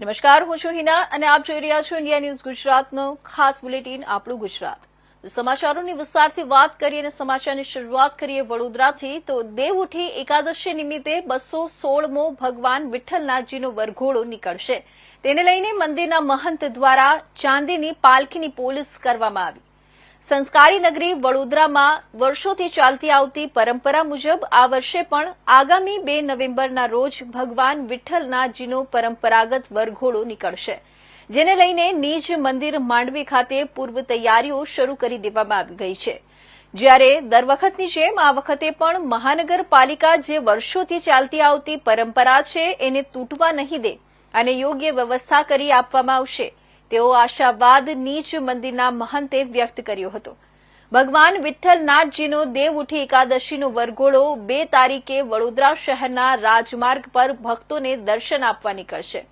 નમસ્કાર, હું છું હિના અને આપ જોઈ રહ્યા છો ઇન્ડિયા ન્યૂઝ ગુજરાતનો ખાસ બુલેટિન, આપણું ગુજરાત. સમાચારોની વિસ્તારથી વાત કરીએ અને સમાચારની શરૂઆત કરીએ વડોદરાથી, તો દેવ ઉઠી એકાદશી નિમિત્તે બસો સોળમો ભગવાન વિઠ્ઠલનાથજીનો વરઘોડો નીકળશે. તેને લઈને મંદિરના મહંત દ્વારા ચાંદીની પાલખીની પોલીસ કરવામાં આવી. સંસ્કારી નગરી વડોદરામાં વર્ષોથી ચાલતી આવતી પરંપરા મુજબ આ વર્ષે પણ આગામી બે નવેમ્બરના રોજ ભગવાન વિઠ્ઠલનાથજીનો પરંપરાગત વરઘોડો નીકળશે, જેને લઈને નીજ મંદિર માંડવી ખાતે પૂર્વ તૈયારીઓ શરૂ કરી દેવામાં આવી ગઈ છે. જ્યારે દર વખતની જેમ આ વખતે પણ મહાનગરપાલિકા જે વર્ષોથી ચાલતી આવતી પરંપરા છે એને તૂટવા નહીં દે અને યોગ્ય વ્યવસ્થા કરી આપવામાં આવશે. તેવો આશાવાદ નીચ મંદિરના મહંતે વ્યક્ત કર્યો હતો. ભગવાન વિઠ્ઠલનાથજીનો દેવ ઉઠી એકાદશીનો વરઘોડો બે તારીખે વડોદરા શહેરના રાજમાર્ગ પર ભક્તોને દર્શન આપવા નીકળશે.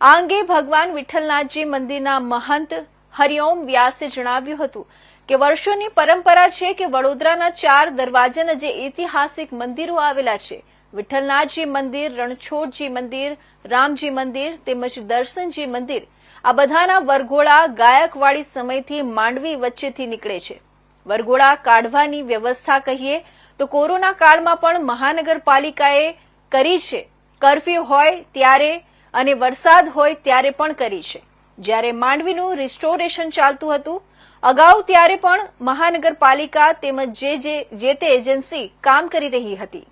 આ અંગે ભગવાન વિઠ્ઠલનાથજી મંદિરના મહંત હરિઓમ વ્યાસે જણાવ્યું હતું કે વર્ષોની પરંપરા છે કે વડોદરાના ચાર દરવાજાના જે ઐતિહાસિક મંદિરો આવેલા છે વિઠ્ઠલનાથજી મંદિર, રણછોડજી મંદિર, રામજી મંદિર તેમજ દર્શનજી મંદિર આ બધાના વરઘોડા ગાયકવાડી સમયથી માંડવી વચ્ચેથી નીકળે છે. વરઘોડા કાઢવાની વ્યવસ્થા કહીએ તો કોરોના કાળમાં પણ મહાનગરપાલિકાએ કરી છે. કરફ્યુ હોય ત્યારે અને વરસાદ હોય ત્યારે પણ કરી છે. જ્યારે માંડવીનું રિસ્ટોરેશન ચાલતું હતું, અગાઉ ત્યારે પણ મહાનગરપાલિકા તેમજ જે જે તે એજન્સી કામ કરી રહી હતી.